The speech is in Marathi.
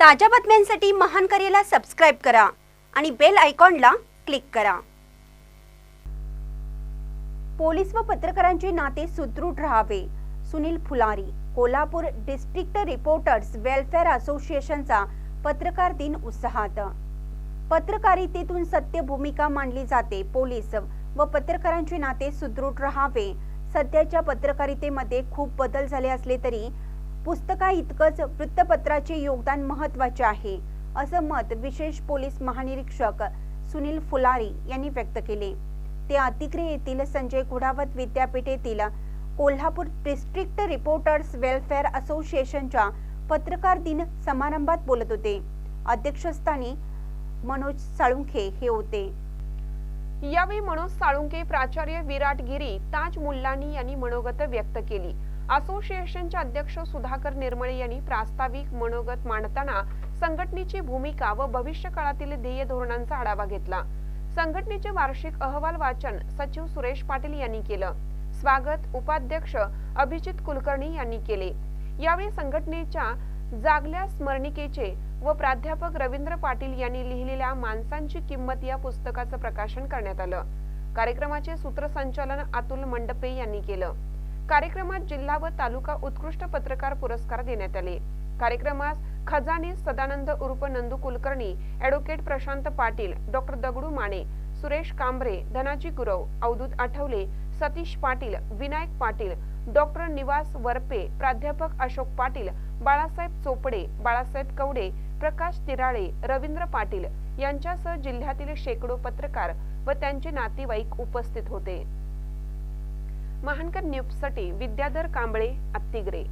ताज्या बातम्यांसाठी महान करेला सबस्क्राईब करा आणि बेल आयकॉनला क्लिक करा. पोलीस व पत्रकारांचे नाते सुदृढ राहावे. Sunil Phulari Kolhapur district reporters welfare असोसिएशनचा पत्रकार दिन उत्साहात. पत्रकारितेतून सत्य भूमिका मांडली जाते. पोलीस व पत्रकारांचे नाते सुदृढ राहावे. सध्याच्या पत्रकारितेमध्ये खूप बदल झाले असले तरी पुस्तका इतकंच वृत्तपत्राचे योगदान महत्त्वाचे आहे असं मत विशेष पोलीस महानिरीक्षक सुनील फुलारी यांनी व्यक्त केले. ते अतिक्रे येथील संजय कुडावत विद्यापीठेतील कोल्हापूर डिस्ट्रिक्ट रिपोर्टर्स वेलफेअर असोसिएशनच्या पत्रकार दिन समारंभात बोलत होते. अध्यक्षस्थानी मनोज साळुंखे हे होते. यावेळी मनोज साळुंके प्राचार्य विराट गिरी ताज मुल्लानी यांनी मनोगत व्यक्त केली. असोसिएशनचे अध्यक्ष सुधाकर निर्मळे यांनी प्रास्ताविक मनोगत मांडताना संघटनेची भूमिका व भविष्य काळातील ध्येय धोरणांचा आढावा घेतला. संघटनेचे वार्षिक अहवाल वाचन सचिव सुरेश पाटील यांनी केलं. स्वागत उपाध्यक्ष अभिजित कुलकर्णी यांनी केले. यावेळी संघटनेच्या जागल्या स्मरणिकेचे व प्राध्यापक रवींद्र पाटील यांनी लिहिलेल्या माणसांची किंमत या पुस्तकाचं प्रकाशन करण्यात आलं. कार्यक्रमाचे सूत्रसंचालन अतुल मंडपे यांनी केलं. कार्यक्रमात जिल्हा व तालुका उत्कृष्ट पत्रकार पुरस्कार देण्यात आले. कार्यक्रमास खजाने सदानंद उर्फ Nandu Kulkarni advocate Prashant Patil doctor Dagdu Mane Suresh Kambare Dhanaji Gurav Avdhoot Athawale Satish Patil Vinayak Patil doctor Niwas Varpe प्राध्यापक अशोक पाटील बाळासाहेब चोपडे बाळासाहेब कवडे प्रकाश तिराळे रवींद्र पाटील यांच्यासह जिल्ह्यातील शेकडो पत्रकार व त्यांचे नातेवाईक उपस्थित होते. महानकर न्यूजसाठी विद्याधर कांबळे अत्तिग्रे